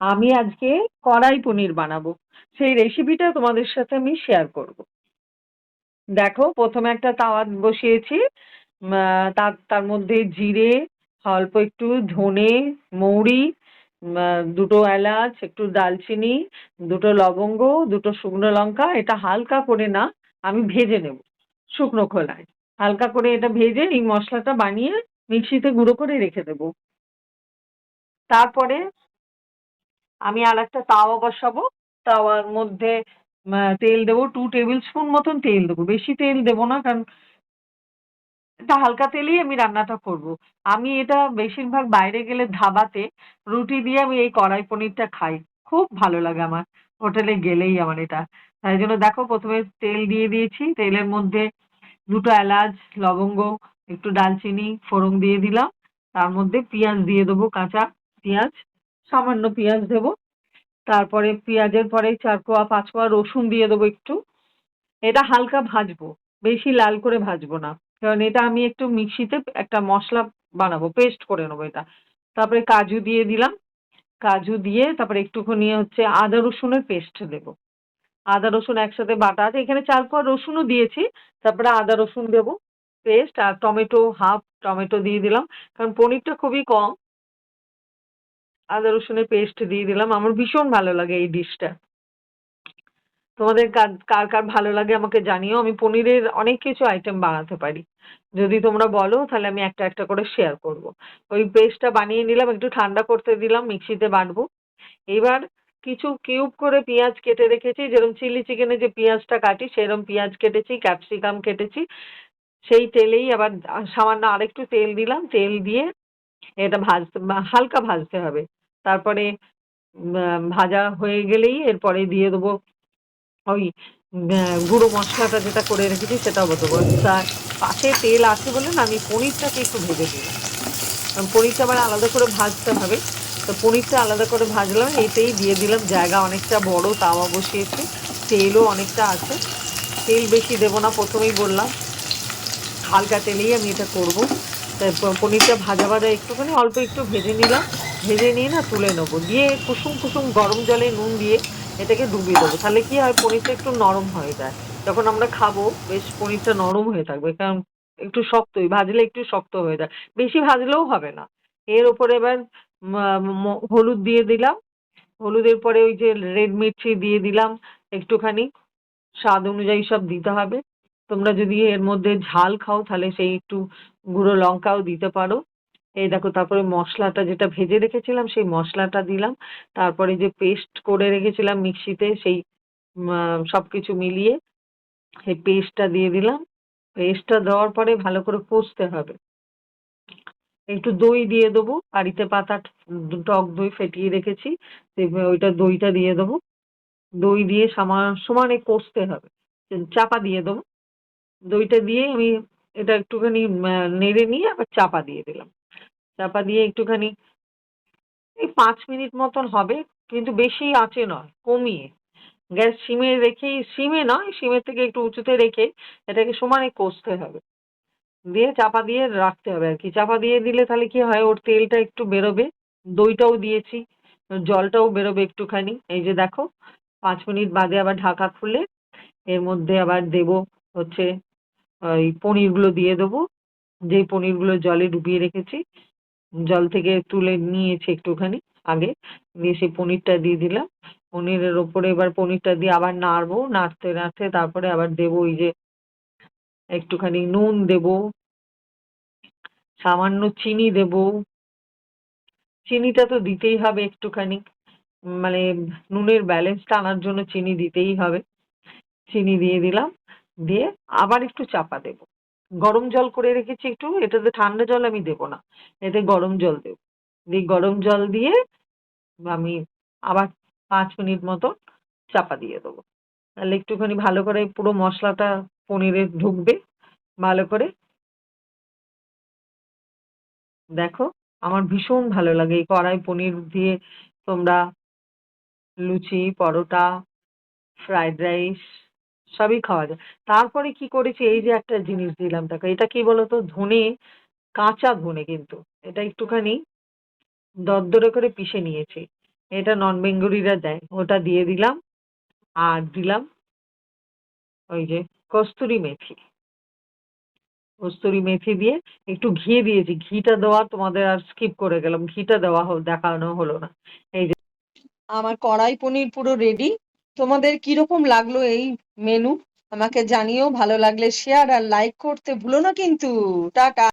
আমি আজকে কড়াই পনির বানাবো। সেই রেসিপিটা তোমাদের সাথে আমি শেয়ার করব। দেখো, প্রথমে একটা তাওয়া বসিয়েছি। তার তার মধ্যে জিরে, অল্প একটু ধনে, মৌরি দুটো এলাচ, একটু দালচিনি দুটো লবঙ্গ, দুটো শুকনো লঙ্কা। এটা হালকা করে না, আমি ভেজে নেব শুকনো খোলায়। হালকা করে এটা ভেজে এই মশলাটা বানিয়ে মিক্সিতে গুঁড়ো করে রেখে দেবো। তারপরে আমি আর একটা তাওয়া বসাবো। তাওয়ার মধ্যে তেল দেবো টু টেবিল স্পুন মতন তেল দেবো। বেশি তেল দেবো না, কারণ এটা হালকা তেলেই আমি রান্নাটা করব। আমি এটা বেশিরভাগ বাইরে গেলে ধাবাতে রুটি দিয়ে আমি এই কড়াই পনিরটা খাই। খুব ভালো লাগে আমার। হোটেলে গেলেই আমার এটা। তাই জন্য দেখো, প্রথমে তেল দিয়ে দিয়েছি। তেলের মধ্যে দুটো এলাচ, লবঙ্গ, একটু ডালচিনি, ফোড়ন দিয়ে দিলাম। তার মধ্যে পেঁয়াজ দিয়ে দেবো, কাঁচা পেঁয়াজ। সামান্য পেঁয়াজ দেবো। তারপরে পেঁয়াজের পরে চার কোয়া, পাঁচ কোয়া রসুন দিয়ে দেবো একটু। এটা হালকা ভাজবো, বেশি লাল করে ভাজবো না। কারণ এটা আমি একটু মিক্সিতে একটা মশলা বানাবো, পেস্ট করে নেব এটা। তারপরে কাজু দিয়ে দিলাম। কাজু দিয়ে তারপরে একটুখানি হচ্ছে আদা রসুনের পেস্ট দেবো। আদা রসুন একসাথে বাটা আছে। এখানে চার কোয়া রসুনও দিয়েছি। তারপরে আদা রসুন দেবো, পেস্ট আর টমেটো, হাফ টমেটো দিয়ে দিলাম। কারণ পনিরটা খুবই কম। আদা রসুনের পেস্ট দিয়ে দিলাম। আমার ভীষণ ভালো লাগে এই ডিশটা তোমাদের কার কার ভালো লাগে আমাকে জানিও। আমি পনিরের অনেক কিছু আইটেম বানাতে পারি। যদি তোমরা বলো, তাহলে আমি একটা একটা করে শেয়ার করব। ওই পেস্টটা বানিয়ে নিলাম, একটু ঠান্ডা করতে দিলাম, মিক্সিতে বাটবো। এবার কিছু কিউব করে পেঁয়াজ কেটে রেখেছি। যেরকম চিলি চিকেনে যে পেঁয়াজটা কাটি, সেরকম পেঁয়াজ কেটেছি ক্যাপসিকাম কেটেছি। সেই তেলেই আবার সামান্য আরেকটু তেল দিলাম। তেল দিয়ে এটা ভাজতে হালকা ভাজতে হবে। তারপরে ভাজা হয়ে গেলেই এরপরে দিয়ে দেবো ওই গুঁড়ো মশলাটা যেটা করে রেখেছি সেটাও দেবো। তার পাশে তেল আছে বলে না, আমি পনিরটাকে একটু ভেজে দিলাম কারণ পনিরটা আবার আলাদা করে ভাজতে হবে। তো পনিরটা আলাদা করে ভাজলাম, এতেই দিয়ে দিলাম। জায়গা অনেকটা বড় তাওয়া বসিয়েছি। তেলও অনেকটা আছে। তেল বেশি দেবো না, প্রথমেই বললাম। হালকা তেলেই আমি এটা করব। তারপর পনিরটা ভাজা ভাজা একটুখানি, অল্প একটু ভেজে নিলাম। ভেজে নিয়ে না তুলে নেব। দিয়ে কুসুম কুসুম গরম জলে নুন দিয়ে এটাকে ডুবিয়ে দেবো। তাহলে কি হয়, পনিরটা একটু নরম হয়ে যায়। যখন আমরা খাব, বেশ পনিরটা নরম হয়ে থাকবে, কারণ একটু শক্তই, ভাজলে একটু শক্ত হয়ে যায়। বেশি ভাজলেও হবে না। এর ওপরে এবার হলুদ দিয়ে দিলাম। হলুদের পরে ওই যে রেড মির্চি দিয়ে দিলাম। একটুখানি স্বাদ অনুযায়ী সব দিতে হবে। তোমরা যদি এর মধ্যে ঝাল খাও, তাহলে সেই একটু গুঁড়ো লঙ্কাও দিতে পারো। এই দেখো, তারপরে মশলাটা যেটা ভেজে রেখেছিলাম, সেই মশলাটা দিলাম। তারপরে যে পেস্ট করে রেখেছিলাম মিক্সিতে, সেই সব কিছু মিলিয়ে সেই পেস্টটা দিয়ে দিলাম। পেস্টটা দেওয়ার পরে ভালো করে কষতে হবে। একটু দই দিয়ে দেবো। বাড়িতে পাতা, টক দই ফেটিয়ে রেখেছি ওইটা দইটা দিয়ে দেবো। দই দিয়ে সমান সমানে কষতে হবে। চাপা দিয়ে দেবো। দইটা দিয়ে আমি এটা একটুখানি নেড়ে নিয়ে আবার চাপা দিয়ে দিলাম। চাপা দিয়ে একটুখানি, এই পাঁচ মিনিট মতন হবে, কিন্তু বেশি আঁচে নয়, কমিয়ে। গ্যাস সিমে রেখেই, সিমে নয়, সিমের থেকে একটু উঁচুতে রেখে এটাকে সমানে কষতে হবে। দিয়ে চাপা দিয়ে রাখতে হবে আর কি। চাপা দিয়ে দিলে তাহলে কি হয়, ওর তেলটা একটু বেরোবে। দইটাও দিয়েছি, জলটাও বেরোবে একটুখানি। এই যে দেখো, পাঁচ মিনিট বাদে আবার ঢাকা খুলে এর মধ্যে আবার দেবো হচ্ছে ওই পনিরগুলো দিয়ে দেবো। যেই পনিরগুলো জলে ডুবিয়ে রেখেছি, জল থেকে তুলে নিয়েছি একটুখানি আগে। দিয়ে সেই পনিরটা দিয়ে দিলাম। পনিরের ওপরে এবার পনিরটা দিয়ে আবার নাড়বো। নাড়তে নাড়তে তারপরে আবার দেবো ওই যে একটুখানি নুন দেবো, সামান্য চিনি দেবো। চিনিটা তো দিতেই হবে একটুখানি। মানে নুনের ব্যালেন্সটা আনার জন্য চিনি দিতেই হবে। চিনি দিয়ে দিলাম। দিয়ে আবার একটু চাপা দেবো। গরম জল করে রেখেছি একটু, এটাতে ঠান্ডা জল আমি দেবো না, এতে গরম জল দেবো। দিয়ে গরম জল দিয়ে আমি আবার পাঁচ মিনিট মতো চাপা দিয়ে দেবো। তাহলে একটুখানি ভালো করে পুরো মশলাটা পনিরে ঢুকবে, ভালো করে। দেখো, আমার ভীষণ ভালো লাগে এই কড়াই পনির দিয়ে তোমরা লুচি, পরোটা, ফ্রাইড রাইস সবই খাওয়া যায়। তারপরে কি করেছি? এই যে একটা জিনিস দিলাম দেখো এটা কি বলতো? ধনে, কাঁচা ধনে কিন্তু। এটা একটুখানি দরদরে করে পিষে নিয়েছি। এটা নন বেঙ্গলিরা দেয়। ওটা দিয়ে দিলাম আর দিলাম ওই যে কস্তুরি মেথি। কস্তুরি মেথি দিয়ে একটু ঘি দিয়েছি। ঘিটা দেওয়া তোমাদের আর স্কিপ করে গেলাম। ঘিটা দেওয়া দেখানো হলো না। এই যে আমার কড়াই পনির পুরো রেডি তোমাদের কীরকম লাগল এই মেনু আমাকে জানিও, ভালো লাগলে শেয়ার আর লাইক করতে ভুলো না কিন্তু। টাটা।